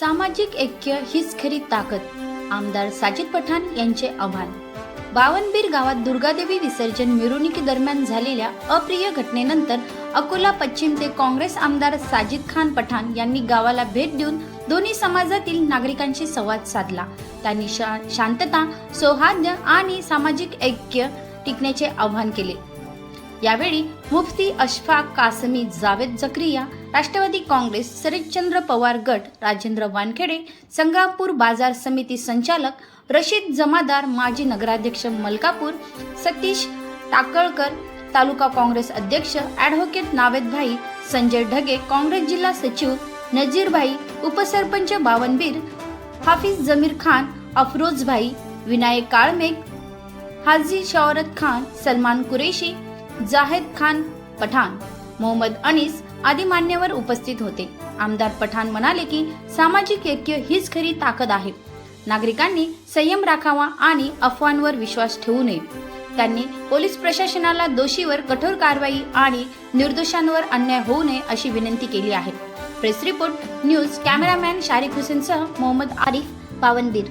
सामाजिक ऐक्य हीच खरी ताकद आमदार साजिद पठाण यांचे आव्हान. बावनबीर गावात दुर्गादेवी विसर्जन मिरवणुकीदरम्यान झालेल्या अप्रिय घटनेनंतर अकोला पश्चिमचे काँग्रेस आमदार साजिद खान पठाण यांनी गावाला भेट देऊन दोन्ही समाजातील नागरिकांशी संवाद साधला. त्यांनी शा- शांतता सौहार्द आणि सामाजिक ऐक्य टिकण्याचे आव्हान केले. यावेळी मुफ्ती अशफाक कासमी जावेद जक्रिया राष्ट्रवादी काँग्रेस शरदचंद्र पवार गट राजेंद्र वानखेडे संग्रामपूर बाजार समिती संचालक रशीद जमादार माजी नगराध्यक्ष मलकापूर सतीश टाकळकर तालुका काँग्रेस अध्यक्ष ॲडव्होकेट नावेदभाई संजय ढगे काँग्रेस जिल्हा सचिव नजीरभाई उपसरपंच बावनबीर हाफिज जमीर खान अफरोजभाई विनायक काळमेघ हाजी शौरत खान सलमान कुरेशी जाहेद खान पठाण मोहम्मद अनीस आदी मान्यवर उपस्थित होते. आमदार पठाण म्हणाले की सामाजिक ऐक्य हीच खरी ताकद आहे. नागरिकांनी संयम राखावा आणि अफवांवर विश्वास ठेवू नये. त्यांनी पोलीस प्रशासनाला दोषीवर कठोर कारवाई आणि निर्दोषांवर अन्याय होऊ नये अशी विनंती केली आहे. Press report news cameraman Sharik हुसेनसह Mohammed Arif पावनबीर